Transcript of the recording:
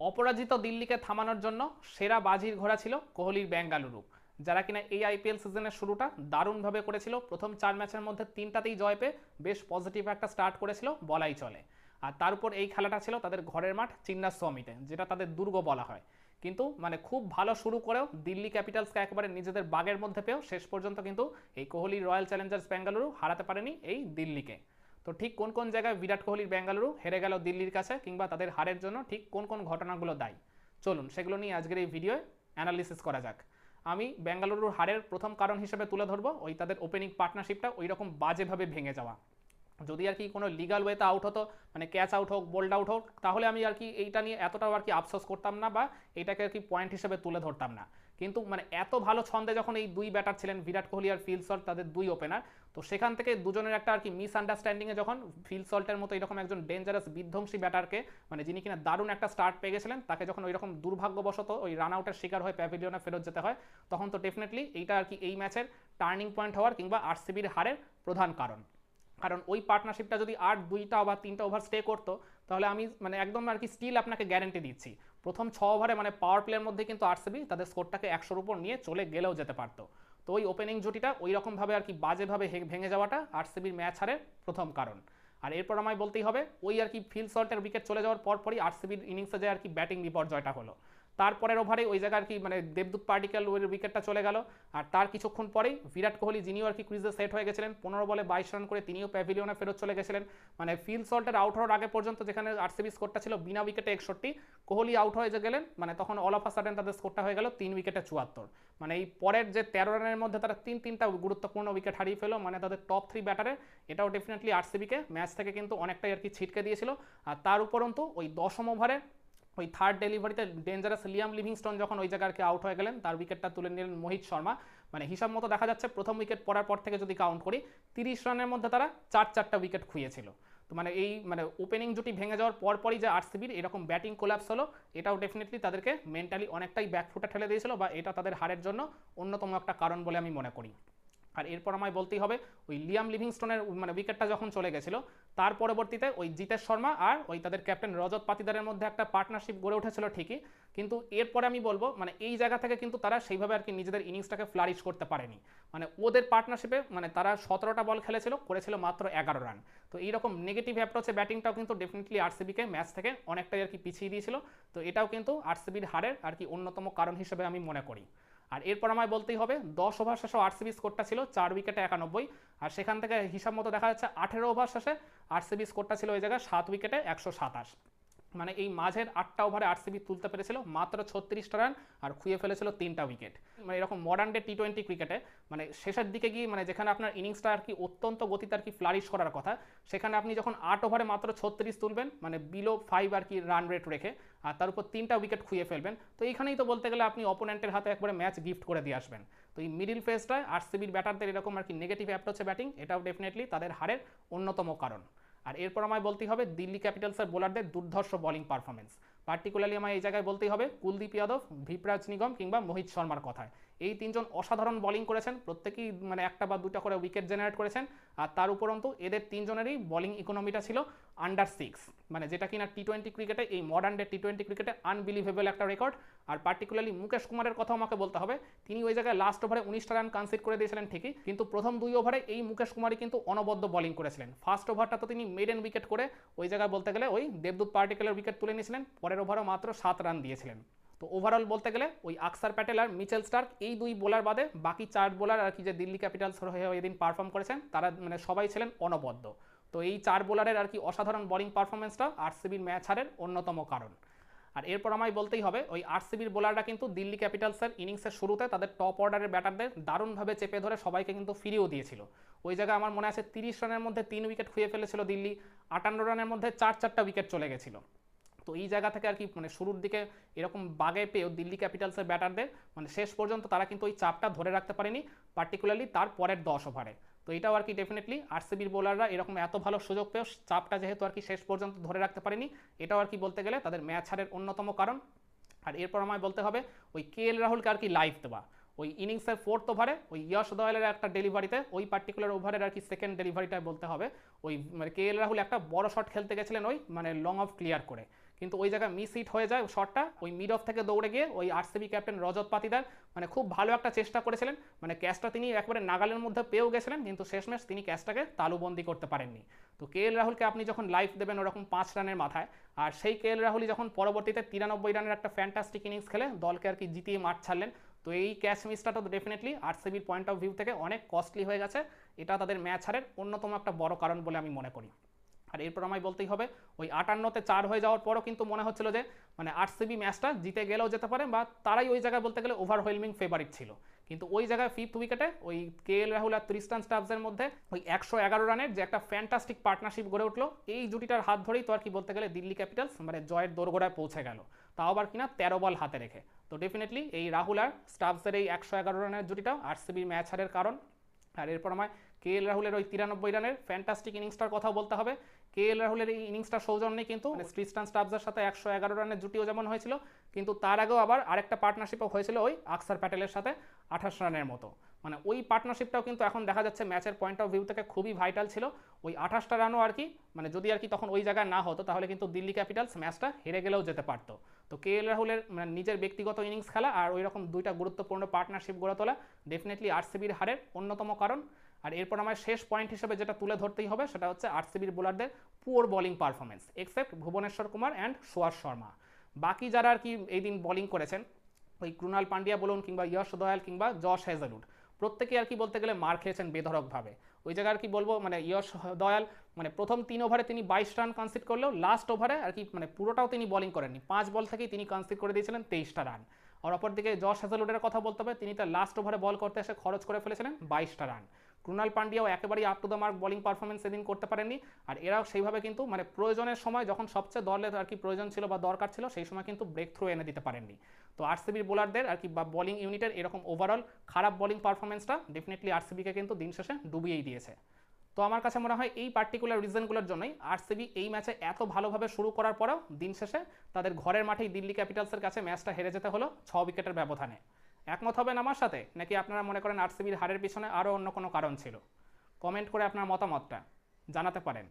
অপরাজিত দিল্লিকে থামানোর জন্য সেরা বাজির ঘোড়া ছিল কোহলির বেঙ্গালুরু, যারা কিনা এই আইপিএল সিজনের শুরুটা দারুণভাবে করেছিল। প্রথম চার ম্যাচের মধ্যে তিনটাতেই জয় পেয়ে বেশ পজিটিভ একটা স্টার্ট করেছিল, বলাই চলে। আর তার উপর এই খেলাটা ছিল তাদের ঘরের মাঠ চিন্নাস্বামীতে, যেটা তাদের দুর্গ বলা হয়। কিন্তু মানে খুব ভালো শুরু করেও দিল্লি ক্যাপিটালসকে একেবারে নিজেদের বাগের মধ্যে পেয়েও শেষ পর্যন্ত কিন্তু এই কোহলি রয়্যাল চ্যালেঞ্জার্স বেঙ্গালুরু হারাতে পারেনি এই দিল্লিকে। তো ঠিক কোন কোন জায়গায় বিরাট কোহলির বেঙ্গালুরু হেরে গেল দিল্লির কাছে কিংবা তাদের হারের জন্য ঠিক কোন কোন ঘটনাগুলো দায়ী? চলুন সেগুলো নিয়ে আজকের এই ভিডিওয়ে অ্যানালিসিস করা যাক। আমি বেঙ্গালুরুর হারের প্রথম কারণ হিসেবে তুলে ধরবো, ওই তাদের ওপেনিং পার্টনারশিপটা ওই রকম বাজেভাবে ভেঙে যাওয়া। যদি আর কি কোনো লিগাল ওয়েতে আউট হতো মানে ক্যাচ আউট হোক বোল্ড আউট হোক, তাহলে আমি আর কি এইটা নিয়ে এতটাও আর কি আফসোস করতাম না বা এটাকে আর কি পয়েন্ট হিসেবে তুলে ধরতাম না। কিন্তু মানে এত ভালো ছন্দে যখন এই দুই ব্যাটার ছিলেন, বিরাট কোহলি আর ফিল সল্ট তাদের দুই ওপেনার তো সেখান থেকে দুজনের একটা আর কি মিস আন্ডারস্ট্যান্ডিংয়ে যখন ফিল সল্টের মতো এরকম একজন ডেঞ্জারাস বিধ্বংসী ব্যাটারকে মানে যিনি কিনা দারুণ একটা স্টার্ট পেয়ে গেছিলেন, তাকে যখন ওই রকম দুর্ভাগ্যবশত ওই রান আউটের শিকার হয়ে প্যাভিলিয়নে ফেরত যেতে হয়, তখন তো ডেফিনেটলি এইটা আর কি এই ম্যাচের টার্নিং পয়েন্ট হওয়ার কিংবা আরসিবির হারের প্রধান কারণ। কারণ ওই পার্টনারশিপটা যদি আট দুইটা বা তিনটা ওভার স্টে করতো, তাহলে আমি মানে একদম আর কি স্টিল আপনাকে গ্যারেন্টি দিচ্ছি, প্রথম ছ ওভারে মানে পাওয়ার প্লেয়ার মধ্যে কিন্তু আরসিবি তাদের স্কোরটাকে একশোর উপর নিয়ে চলে গেলেও যেতে পারতো। তো ওই ওপেনিং জুটিটা ওই রকমভাবে আর কি বাজেভাবে ভেঙে যাওয়াটা আরসিবির ম্যাচ হারের প্রথম কারণ। আর এরপর আমায় বলতেই হবে, ওই আর কি ফিল সল্টের উইকেট চলে যাওয়ার পরপরই আরসিবির ইনিংসে যে আর কি ব্যাটিং বিপর্যয়টা হলো। তারপরের ওভারে ওই জায়গায় আর কি মানে দেবদূত পার্টিকেল ওই উইকেটটা চলে গেল। আর তার কিছুক্ষণ পরেই বিরাট কোহলি যিনিও আর কি ক্রিজে সেট হয়ে গেছিলেন, পনেরো বলে বাইশ রান করে তিনিও প্যাভিলিয়নে ফেরত চলে গেছিলেন। মানে ফিল সল্টের আউট হওয়ার আগে পর্যন্ত যেখানে আরসিবি স্কোরটা ছিল, বিনা উইকেটে একষট্টি, কোহলি আউট হয়ে গেলেন মানে তখন অল অফ আ সাডেন তাদের স্কোরটা হয়ে গেল তিন উইকেটে চুয়াত্তর। মানে এই পরের যে তেরো রানের মধ্যে তারা তিন তিনটা গুরুত্বপূর্ণ উইকেট হারিয়ে ফেলো মানে তাদের টপ থ্রি ব্যাটারে এটাও ডেফিনেটলি আরসিবিকে ম্যাচ থেকে কিন্তু অনেকটাই আর কি ছিটকে দিয়েছিল। আর তার উপরন্তু ওই দশম ওভারে ওই থার্ড ডেলিভারিতে ডেঞ্জারাস লিয়াম লিভিংস্টন যখন ওই জায়গাকে আউট হয়ে গেলেন, তার উইকেটটা তুলে নিলেন মোহিত শর্মা। মানে হিসাব মতো দেখা যাচ্ছে প্রথম উইকেট পড়ার পর থেকে যদি কাউন্ট করি, তিরিশ রানের মধ্যে তারা চার চারটা উইকেট খুঁয়েছিল তো মানে এই মানে ওপেনিং জুটি ভেঙে যাওয়ার পরপরই যে আরসিবির এরকম ব্যাটিং কোলাপস হলো, এটাও ডেফিনেটলি তাদেরকে মেন্টালি অনেকটাই ব্যাকফুটে ঠেলে দিয়েছিল বা এটা তাদের হারের জন্য অন্যতম একটা কারণ বলে আমি মনে করি। আর এরপর আমায় বলতেই হবে, ওই লিয়াম লিভিংস্টোনের মানে উইকেটটা যখন চলে গেছিল, তার পরবর্তীতে ওই জিতেশ শর্মা আর ওই তাদের ক্যাপ্টেন রজত পাতিদারের মধ্যে একটা পার্টনারশিপ গড়ে উঠেছিল ঠিকই, কিন্তু এরপরে আমি বলব মানে এই জায়গা থেকে কিন্তু তারা সেইভাবে আর কি নিজেদের ইনিংসটাকে ফ্লারিশ করতে পারেনি। মানে ওদের পার্টনারশিপে মানে তারা সতেরোটা বল খেলেছিল, করেছিল মাত্র এগারো রান। তো এইরকম নেগেটিভ অ্যাপ্রোচে ব্যাটিংটাও কিন্তু ডেফিনেটলি আরসিবিকে ম্যাচ থেকে অনেকটাই আর কি পিছিয়ে দিয়েছিল। তো এটাও কিন্তু আরসিবির হারের আর কি অন্যতম কারণ হিসেবে আমি মনে করি। আর এরপর আমায় বলতেই হবে, দশ ওভার শেষে আরসিবি স্কোরটা ছিল চার উইকেটে একানব্বই। আর সেখান থেকে হিসাব মতো দেখা যাচ্ছে আঠেরো ওভার শেষে আরসিবি স্কোরটা ছিল ওই জায়গায় সাত উইকেটে একশো সাতাশ। মানে এই মাঝের আটটা ওভারে আরসিবি তুলতে পেরেছিল, মাত্র ছত্রিশটা রান আর খুঁয়ে ফেলেছিল তিনটা উইকেট মানে এরকম মডার্ন ডে টি টোয়েন্টি ক্রিকেটে মানে শেষের দিকে গিয়ে মানে যেখানে আপনার ইনিংসটা আর কি অত্যন্ত গতিতে আর কি ফ্লারিশ করার কথা, সেখানে আপনি যখন আট ওভারে মাত্র ছত্রিশ তুলবেন মানে বিলো ফাইভ আর কি রান রেট রেখে, আর তার উপর তিনটা উইকেট খুঁয়ে ফেলবেন, তো এইখানেই তো বলতে গেলে আপনি অপোনেন্টের হাতে একবারে ম্যাচ গিফট করে দিয়ে আসবেন। তো এই মিডিল ফেজটায় আরসিবির ব্যাটারদের এরকম আর কি নেগেটিভ অ্যাপ্রোচে ব্যাটিং এটাও ডেফিনেটলি তাদের হারের অন্যতম কারণ। আর এরপর আমায় বলতেই হবে দিল্লি ক্যাপিটালসের বোলারদের দুর্ধর্ষ বোলিং পারফরমেন্স পার্টিকুলারলি আমায় এই জায়গায় বলতেই হবে কুলদীপ যাদব, ভিপরাজ নিগম কিংবা মোহিত শর্মার কথায়। এই তিনজন অসাধারণ বোলিং করেছেন। প্রত্যেকেই মানে একটা বা দুটা করে উইকেট জেনারেট করেছেন। আর তার উপরন্তু এদের তিনজনেরই বোলিং ইকোনমিটা ছিল আন্ডার সিক্স মানে যেটা কিনা টি টোয়েন্টি ক্রিকেটে এই মডার্ন ডে টি টোয়েন্টি ক্রিকেটে আনবিলিভেবল একটা রেকর্ড আর পার্টিকুলারলি মুকেশ কুমারের কথা আমাকে বলতে হবে। তিনি ওই জায়গায় লাস্ট ওভারে উনিশটা রান কনসিড করে দিয়েছিলেন ঠিকই। কিন্তু প্রথম দুই ওভারে এই মুকেশ কুমারই কিন্তু অনবদ্য বলিং করেছিলেন। ফার্স্ট ওভারটা তো তিনি মেডেন উইকেট করে ওই জায়গায় বলতে গেলে ওই দেবদূত পার্টিকুলার উইকেট তুলে নিয়েছিলেন। পরের ওভারও মাত্র সাত রান দিয়েছিলেন। তো ওভারঅল বলতে গেলে ওই আকসার প্যাটেল আর মিচেল স্টার্ক এই দুই বোলার বাদে বাকি চার বোলার আর কি যে দিল্লি ক্যাপিটালস হয়ে এদিন পারফর্ম করেছেন, তারা মানে সবাই ছিলেন অনবদ্য। তো এই চার বোলারের আর কি অসাধারণ বোলিং পারফরমেন্সটা আরসিবির ম্যাচ হারের অন্যতম কারণ। আর এরপর আমায় বলতেই হবে, ওই আরসিবির বোলাররা কিন্তু দিল্লি ক্যাপিটালসের ইনিংসের শুরুতে তাদের টপ অর্ডারের ব্যাটারদের দারুণভাবে চেপে ধরে সবাইকে কিন্তু ফিরিয়েও দিয়েছিল। ওই জায়গায় আমার মনে আছে তিরিশ রানের মধ্যে তিন উইকেট খুঁয়ে ফেলেছিল দিল্লি, আটান্ন রানের মধ্যে চার চারটা উইকেট চলে গেছিল। তো এই জায়গা থেকে আর কি মানে শুরুর দিকে এরকম বাগে পেয়েও দিল্লি ক্যাপিটালসের ব্যাটারদের মানে শেষ পর্যন্ত তারা কিন্তু ওই চাপটা ধরে রাখতে পারেনি পার্টিকুলারলি তার পরের দশ ওভারে তো এটাও আর কি ডেফিনেটলি আরসিবির বোলাররা এরকম এত ভালো সুযোগ পেয়েও চাপটা যেহেতু আর কি শেষ পর্যন্ত ধরে রাখতে পারেনি, এটাও আর কি বলতে গেলে তাদের ম্যাচ হারের অন্যতম কারণ। আর এরপর আমায় বলতে হবে, ওই কে এল রাহুলকে আর কি লাইভ দেওয়া। ওই ইনিংসের ফোর্থ ওভারে ওই ইয়শ দয়ালের একটা ডেলিভারিতে ওই পার্টিকুলার ওভারের আর কি সেকেন্ড ডেলিভারিটা বলতে হবে, ওই মানে কে এল রাহুল একটা বড় শট খেলতে গেছিলেন ওই মানে লং অফ ক্লিয়ার করে। কিন্তু ওই জায়গায় মিস হিট হয়ে যায় শটটা ওই মিড অফ থেকে দৌড়ে গিয়ে ওই আরসিবি ক্যাপ্টেন রজত পাতিদার মানে খুব ভালো একটা চেষ্টা করেছিলেন মানে ক্যাচটা তিনি একবারে নাগালের মধ্যে পেয়েও গেছিলেন, কিন্তু শেষমেশ তিনি ক্যাচটাকে তালুবন্দি করতে পারেননি। তো কে এল রাহুলকে আপনি যখন লাইফ দেবেন ওরকম পাঁচ রানের মাথায়, আর সেই কে এল রাহুলই যখন পরবর্তীতে তিরানব্বই রানের একটা ফ্যান্টাস্টিক ইনিংস খেলে, দলকে আর কি জিতিয়ে মাঠ ছাড়লেন। তো এই ক্যাচ মিসটা তো ডেফিনেটলি আরসিবির পয়েন্ট অফ ভিউ থেকে অনেক কস্টলি হয়ে গেছে, এটা তাদের ম্যাচ হারের অন্যতম একটা বড় কারণ বলে আমি মনে করি। আর এরপর আমায় বলতেই হবে, ওই আটান্নতে চার হয়ে যাওয়ার পরও কিন্তু মনে হচ্ছিল যে মানে আরসিবি ম্যাচটা জিতে গেলেও যেতে পারে বা তারাই ওই জায়গায় বলতে গেলে ওভারওয়েলমিং ফেভারিট ছিল। কিন্তু ওই জায়গায় ফিফথ উইকেটে ওই কে এল রাহুল আর ত্রিস্টান স্টাফসের মধ্যে ওই একশো এগারো রানের যে একটা ফ্যান্টাস্টিক পার্টনারশিপ গড়ে উঠল, এই জুটিটার হাত ধরেই তো আর কি বলতে গেলে দিল্লি ক্যাপিটালস মানে জয়ের দোরগোড়ায় পৌঁছে গেল। তাও আবার কিনা তেরো বল হাতে রেখে। তো ডেফিনেটলি এই রাহুল আর স্টাফসের এই একশো এগারো রানের জুটিটা আরসিবির ম্যাচ হারের কারণ। আর এরপর আমায় কে এল রাহুলের ওই তিরানব্বই রানের ফ্যান্টাস্টিক ইনিংসটার কথা বলতে হবে। কে এল রাহুলের এই ইনিংসটা সৌজন্যে কিন্তু স্ট্রিস্টান স্টাফসের সাথে একশো এগারো রানের জুটিও যেমন হয়েছিল, কিন্তু তার আগেও আবার আরেকটা পার্টনারশিপও হয়েছিল ওই আকসার প্যাটেলের সাথে আঠাশ রানের মতো। মানে ওই পার্টনারশিপটাও কিন্তু এখন দেখা যাচ্ছে ম্যাচের পয়েন্ট অফ ভিউ থেকে খুবই ভাইটাল ছিল। ওই আঠাশটা রানও আর কি মানে যদি আর কি তখন ওই জায়গায় না হতো, তাহলে কিন্তু দিল্লি ক্যাপিটালস ম্যাচটা হেরে গেলেও যেতে পারতো। তো কে এল রাহুলের মানে নিজের ব্যক্তিগত ইনিংস খেলা আর ওই রকম দুইটা গুরুত্বপূর্ণ পার্টনারশিপ গড়ে তোলা ডেফিনেটলি আরসিবির হারের অন্যতম কারণ। আর এরপর আমার শেষ পয়েন্ট হিসেবে যেটা তুলে ধরতেই হবে, সেটা হচ্ছে আরসিবির বোলারদের poor bowling performance except Bhuvneshwar Kumar and Suyash Sharma বাকি যারা আর কি এই দিন বোলিং করেছেন, ওই ক্রুনাল পান্ডিয়া বলুন কিংবা ইয়শ দয়াল কিংবা জশ হেজেলউড প্রত্যেকে আর কি বলতে গেলে মার খেয়েছেন বেধরকভাবে ওই জায়গায় আর কি বলব মানে ইয়শ দয়াল মানে প্রথম তিন ওভারে তিনি বাইশ রান কনসিড করলেও লাস্ট ওভারে আর কি মানে পুরোটাও তিনি বলিং করেননি। পাঁচ বল থেকেই তিনি কনসিড করে দিয়েছিলেন তেইশটা রান আর অপরদিকে জশ হেজেলউডের কথা বলতে হবে, তিনি তার লাস্ট ওভারে বল করতে এসে খরচ করে ফেলেছিলেন বাইশটা রান ক্রুনাল পান্ডিয়াও একেবারেই up to the mark bowling performance সেদিন করতে পারেননি। আর এরাও সেইভাবে কিন্তু মানে প্রয়োজনের সময় যখন সবচেয়ে দলের আর কি প্রয়োজন ছিল বা দরকার ছিল, সেই সময় কিন্তু ব্রেক থ্রু এনে দিতে পারেননি। তো আরসিবির বোলারদের আর কি বা বোলিং ইউনিটের এরকম ওভারঅল খারাপ বোলিং পারফরমেন্সটা ডেফিনেটলি আরসিবিকে কিন্তু দিন শেষে ডুবিয়েই দিয়েছে। তো আমার কাছে মনে হয় এই পার্টিকুলার রিজনগুলোর জন্যই আরসিবি এই ম্যাচে এত ভালোভাবে শুরু করার পরেও দিন শেষে তাদের ঘরের মাঠেই দিল্লি ক্যাপিটালসের কাছে ম্যাচটা হেরে যেতে হলো ছ উইকেটের ব্যবধানে। একমত হবেন আমার সাথে? নাকি আপনারা মনে করেন আরসিবির হারের পিছনে আরও অন্য কোনো কারণ ছিল? কমেন্ট করে আপনার মতামতটা জানাতে পারেন।